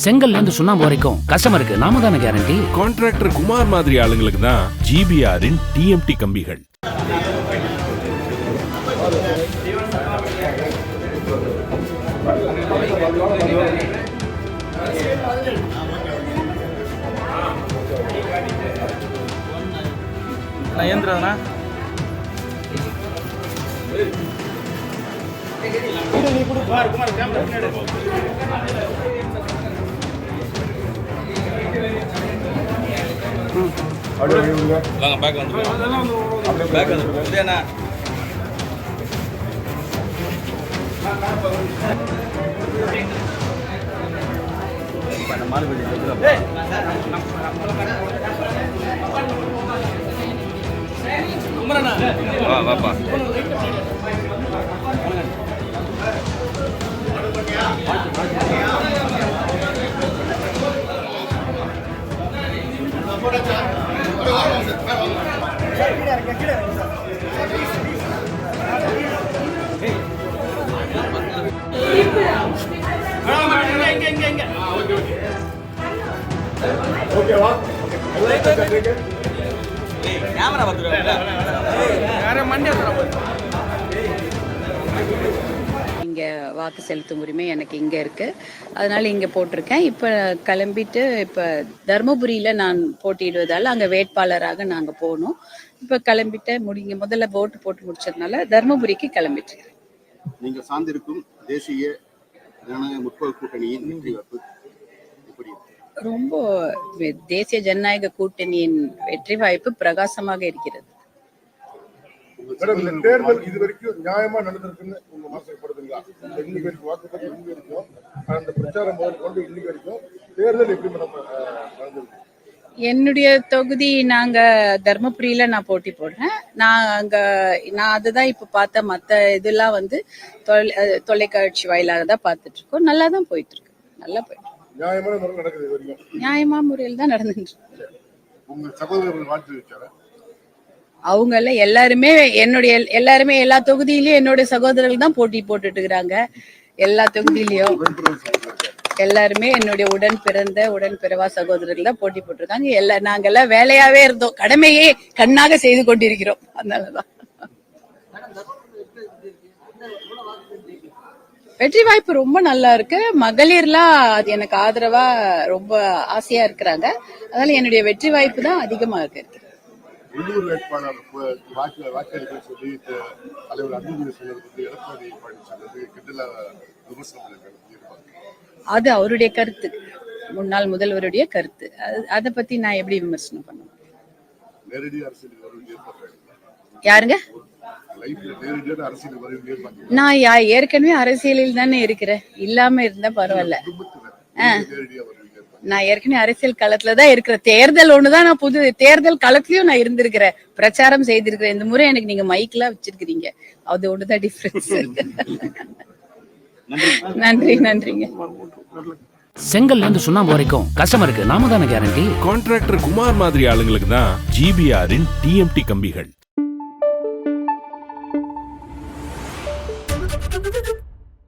செங்கல்ல இருந்து சுண்ணாம்பு வரைக்கும் கஸ்டமருக்கு நாம தானே கேரண்டி கான்ட்ராக்டர் குமார் மாதிரி ஆளுங்களுக்கு தான் ஜிபிஆரின் டிஎம்டி கம்பிகள். ஏந்திரண்ணா வாங்க பேக் வந்து பேக் வந்து வா வாப்பா கேமரா இங்கே வாக்கு செலுத்தும் உரிமை எனக்கு இங்கே இருக்கு. அதனால இங்கே போட்டிருக்கேன். இப்போ கிளம்பிட்டு இப்போ தருமபுரியில் நான் போட்டியிடுவதால் அங்கே வேட்பாளராக நாங்கள் போகணும் இப்போ கிளம்பிட்டு முடிங்க முதல்ல ஓட்டு போட்டு முடிச்சதுனால தருமபுரிக்கு கிளம்பிட்டு நீங்கள் சார்ந்திருக்கும் தேசிய ஜனநாயக முற்போக்கு கூட்டணியின் வெற்றி வாய்ப்பு எப்படி இருக்கு? ரொம்ப தேசிய ஜனநாயக கூட்டணியின் வெற்றி வாய்ப்பு பிரகாசமாக இருக்கிறது. மேடம் இந்த தேர்தல் இது வரைக்கும் நியாயமா நடந்திருக்குன்னு உங்க மனசுப்படுதுங்களா இன்னைக்கு வரைக்கும் வாக்குப்பதிவு இன்னைக்கு வரைக்கும் அந்த பிரச்சாரம் முதல் கொண்டு இன்னைக்கு வரைக்கும் தேர்தல் எப்படி மேடம் அஹ், நடந்திருக்கு? என்னுடைய தொகுதி நாங்க தர்மபுரியில நான் போட்டி போடுறேன். நான் அங்க நான் அதுதான் இப்ப பார்த்த மத்த இதெல்லாம் வந்து தொலை- தொலைக்காட்சி வாயிலாக தான் பார்த்துட்டு இருக்கோம். நல்லா தான் போயிட்டு இருக்கு. நல்லா போயிட்டு. நியாயமான முறை நடக்குது இது வரைக்கும். நியாயமா முறையில் தான் நடந்துட்டு. உங்க சகோதரர்கள் வாழ்த்து வச்சாரா? அவங்க எல்லாம் எல்லாருமே என்னுடைய எல்லாருமே எல்லா தொகுதியிலயும் என்னுடைய சகோதரர்கள் தான் போட்டி போட்டுட்டு இருக்கிறாங்க. எல்லா தொகுதியிலயும். எல்லாருமே என்னுடைய உடன் பிறந்த உடன் பிறவா சகோதரர்கள் தான் போட்டி போட்டிருக்காங்க. எல்லா நாங்கெல்லாம் வேலையாவே இருந்தோம். கடமையே கண்ணாக செய்து கொண்டிருக்கிறோம். அதனாலதான். வெற்றி வாய்ப்பு ரொம்ப நல்லா இருக்கு மகளிர்லாம் அது எனக்கு ஆதரவா ரொம்ப ஆசையா இருக்கிறாங்க. அதனால என்னுடைய வெற்றி வாய்ப்பு தான் அதிகமா இருக்கு. உள்ளூர் வேட்பாளர் வாக்களிக்க சொல்லி தலைவர் அன்புமணி சொன்னது வந்து எடப்பாடி பழனிசாமி வந்து கிண்டலா விமர்சனம் பண்ணிருக்காங்க அது அவருடைய கருத்து. முன்னாள் முதல்வருடைய கருத்து. அது- அதை பத்தி நான் எப்படி விமர்சனம் பண்ணுவேன்? யாருங்க? நான் ஏற்கனவே அரசியலில் தானே இருக்கிறேன். இல்லாம இருந்தா பரவாயில்ல. நான் ஏற்கனவே அரசியல் களத்துல தான் இருக்கிறேன். தேர்தல் ஒண்ணுதான் நான் புது தேர்தல் களத்திலயும் நான் இருந்திருக்கிறேன். பிரச்சாரம் செய்திருக்கிறேன். இந்த முறை எனக்கு நீங்க மைக்லாம் வச்சிருக்கிறீங்க. அது ஒண்ணுதான் டிஃபரன்ஸ் நன்றி நன்றிங்க. செங்கல்ல இருந்து சுண்ணாம்பு வரைக்கும் கஸ்டமருக்கு நாம தானே கேரண்டி கான்ட்ராக்டர் குமார் மாதிரி ஆளுங்களுக்கு தான் ஜிபிஆரின் டிஎம்டி கம்பிகள்.